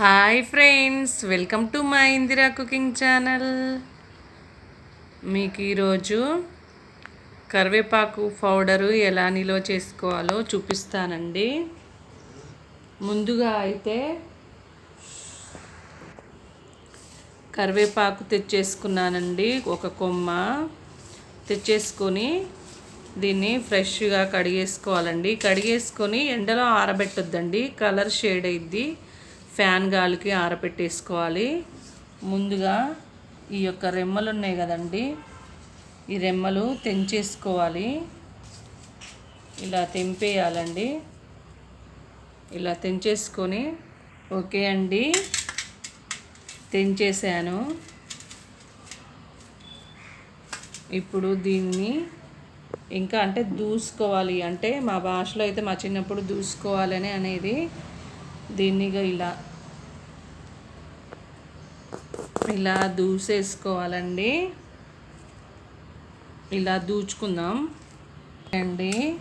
Hi friends welcome to my Indira cooking channel. మీకు ఈరోజు కరివేపాకు పౌడరు ఎలా నిల్వ చేసుకోవాలో చూపిస్తానండి. ముందుగా అయితే కరివేపాకు తెచ్చేసుకున్నానండి ఒక కొమ్మ. తెచ్చేసుకొని దీన్ని ఫ్రెష్గా కడిగేసుకోవాలండి. కడిగేసుకొని ఎండలో ఆరబెట్టొద్దండి కలర్ షేడ్ అయింది ఫ్యాన్ గాలికి ఆరబెట్టేసుకోవాలి ముందుగా ఈ యొక్క రెమ్మలు ఉన్నాయి కదండి ఈ రెమ్మలు తెంచేసుకోవాలి. ఇలా తెంపేయాలండి. ఇలా తెంచేసుకొని ఓకే అండి తెంచేసాను. ఇప్పుడు దీన్ని ఇంకా అంటే దూసుకోవాలి. అంటే మా భాషలో అయితే మా చిన్నప్పుడు దూసుకోవాలని అనేది దీన్నిగా ఇలా ఇలా దూసేసుకోవాలండి. ఇలా దూచుకుందాం. అండి.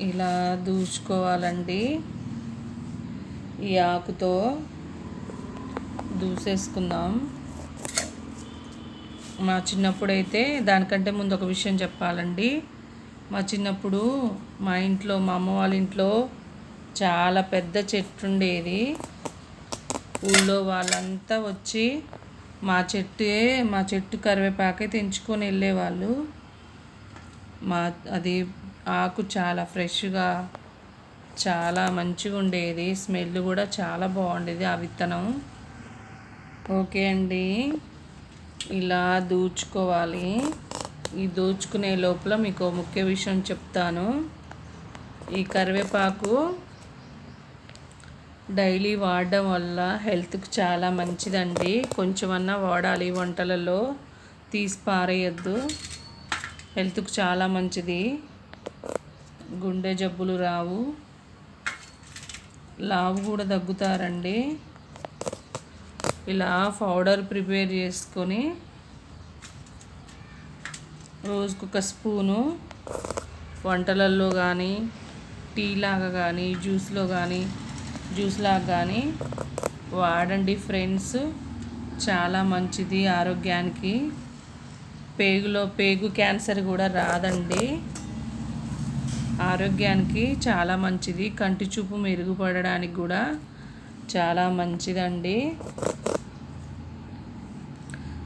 ఇలా దూచుకోవాలండి. ఈ ఆకుతో దూసేసుకుందాం. మా చిన్నప్పుడు అయితే దానికంటే ముందు ఒక విషయం చెప్పాలండి. మా చిన్నప్పుడు మా ఇంట్లో మా అమ్మ వాళ్ళ ఇంట్లో చాలా పెద్ద చెట్టు ఉండేది ఊళ్ళో వాళ్ళంతా వచ్చి మా చెట్టే మా చెట్టు కరివేపాకే తెంచుకొని వెళ్ళేవాళ్ళు. మా అది ఆకు చాలా ఫ్రెష్గా చాలా మంచిగా ఉండేది. స్మెల్ కూడా చాలా బాగుండేది ఆ విత్తనం. ఓకే అండి. ఇలా దూచుకోవాలి. ఈ దూచుకునే లోపల మీకు ముఖ్య విషయం చెప్తాను. ఈ కరివేపాకు డైలీ వాడడం వల్ల హెల్త్కి చాలా మంచిదండి. కొంచెమన్నా వాడాలి వంటలలో. తీసి పారేయద్దు. హెల్త్కి చాలా మంచిది. గుండె జబ్బులు రావు. లావు కూడా తగ్గుతారండి. ఇలా పౌడర్ ప్రిపేర్ చేసుకొని రోజుకు ఒక స్పూను వంటలలో కానీ టీ లాగా కానీ జ్యూస్లో కానీ జ్యూస్ లాగా కానీ వాడండి ఫ్రెండ్స్. చాలా మంచిది ఆరోగ్యానికి. పేగులో పేగు క్యాన్సర్ కూడా రాదండి. ఆరోగ్యానికి చాలా మంచిది. కంటి చూపు మెరుగుపడడానికి కూడా చాలా మంచిదండి.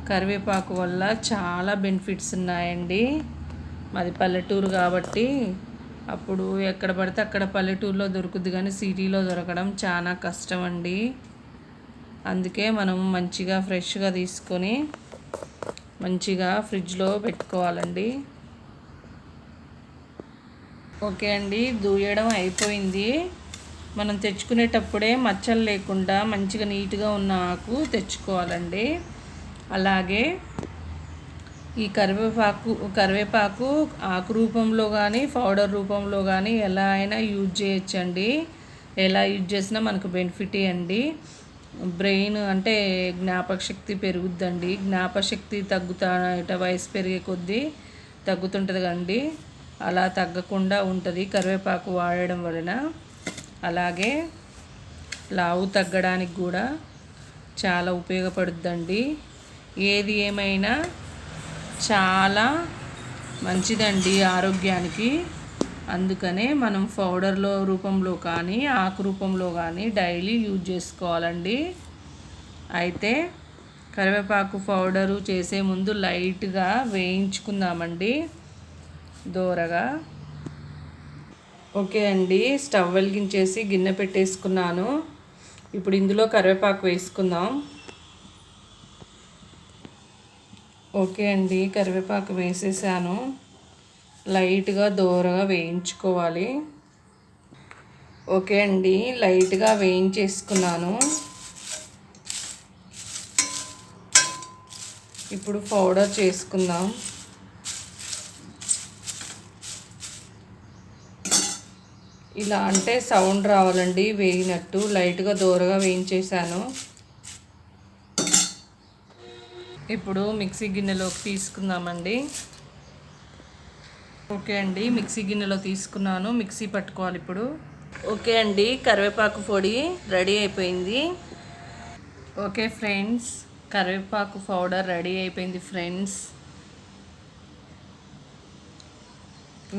కరివేపాకు వల్ల చాలా బెనిఫిట్స్ ఉన్నాయండి. మాది పల్లెటూరు కాబట్టి అప్పుడు ఎక్కడ పడితే అక్కడ పల్లెటూరులో దొరుకుద్ది కానీ సిటీలో దొరకడం చాలా కష్టం అండి అందుకే మనం మంచిగా ఫ్రెష్గా తీసుకొని మంచిగా ఫ్రిడ్జ్లో పెట్టుకోవాలండి. ఓకే అండి దూయడం అయిపోయింది. మనం తెచ్చుకునేటప్పుడే మచ్చలు లేకుండా మంచిగా నీట్గా ఉన్న ఆకు తెచ్చుకోవాలండి. అలాగే ఈ కరివేపాకు కరివేపాకు ఆకు రూపంలో కానీ పౌడర్ రూపంలో కానీ ఎలా అయినా యూజ్ చేయొచ్చండి. ఎలా యూజ్ చేసినా మనకు బెనిఫిట్ అండి బ్రెయిన్ అంటే జ్ఞాపకశక్తి పెరుగుద్దండి. జ్ఞాపశక్తి తగ్గుతా వయసు పెరిగే కొద్దీ తగ్గుతుంటుంది కండి అలా తగ్గకుండా ఉంటుంది కరివేపాకు వాడడం వలన. అలాగే లావు తగ్గడానికి కూడా చాలా ఉపయోగపడుద్దండి. ఏది ఏమైనా చాలా మంచిదండి ఆరోగ్యానికి. అందుకనే మనం పౌడర్లో రూపంలో కానీ ఆకు రూపంలో కానీ డైలీ యూజ్ చేసుకోవాలండి. అయితే కరివేపాకు పౌడరు చేసే ముందు లైట్గా వేయించుకుందామండి. దూరగా. ఓకే అండి స్టవ్ వెలిగించేసి గిన్నె పెట్టేసుకున్నాను. ఇప్పుడు ఇందులో కరివేపాకు వేసుకుందాం. ఓకే అండి కరివేపాకు వేసేసాను. లైట్గా దూరగా వేయించుకోవాలి. ఓకే అండి లైట్గా వేయించేసుకున్నాను. ఇప్పుడు పౌడర్ చేసుకుందాం. ఇలా అంటే సౌండ్ రావాలండి వేగినట్టు. లైట్గా దూరగా వేయించేసాను. ఇప్పుడు మిక్సీ గిన్నెలోకి తీసుకుందామండి. ఓకే అండి మిక్సీ గిన్నెలో తీసుకున్నాను. మిక్సీ పట్టుకోవాలి ఇప్పుడు. ఓకే అండి కరివేపాకు పొడి రెడీ అయిపోయింది. ఓకే ఫ్రెండ్స్ కరివేపాకు పౌడర్ రెడీ అయిపోయింది ఫ్రెండ్స్.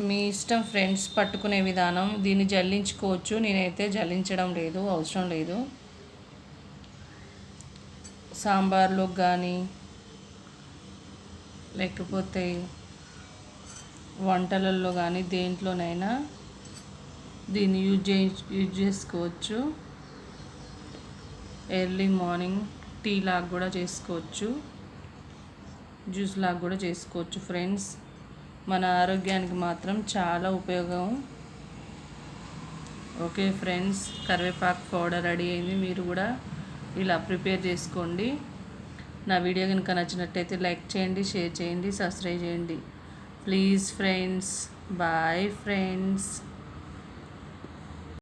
మీ ఇష్టం ఫ్రెండ్స్ పట్టుకునే విధానం దీన్ని జల్లించుకోవచ్చు. నేనైతే జల్లించడం లేదు అవసరం లేదు. సాంబార్లో కానీ లేకపోతే వంటలలో కానీ దేంట్లోనైనా దీన్ని యూజ్ చే యూజ్ చేసుకోవచ్చు. ఎర్లీ మార్నింగ్ టీ లాగా కూడా చేసుకోవచ్చు. జ్యూస్ లాగా కూడా చేసుకోవచ్చు ఫ్రెండ్స్. మన ఆరోగ్యానికి మాత్రం చాలా ఉపయోగం. ఓకే ఫ్రెండ్స్ కరివేపాకు పౌడర్ రెడీ అయింది. మీరు కూడా ఇలా ప్రిపేర్ చేసుకోండి. నా వీడియో కనుక నచ్చినట్టయితే లైక్ చేయండి షేర్ చేయండి సబ్స్క్రైబ్ చేయండి. Please friends bye friends.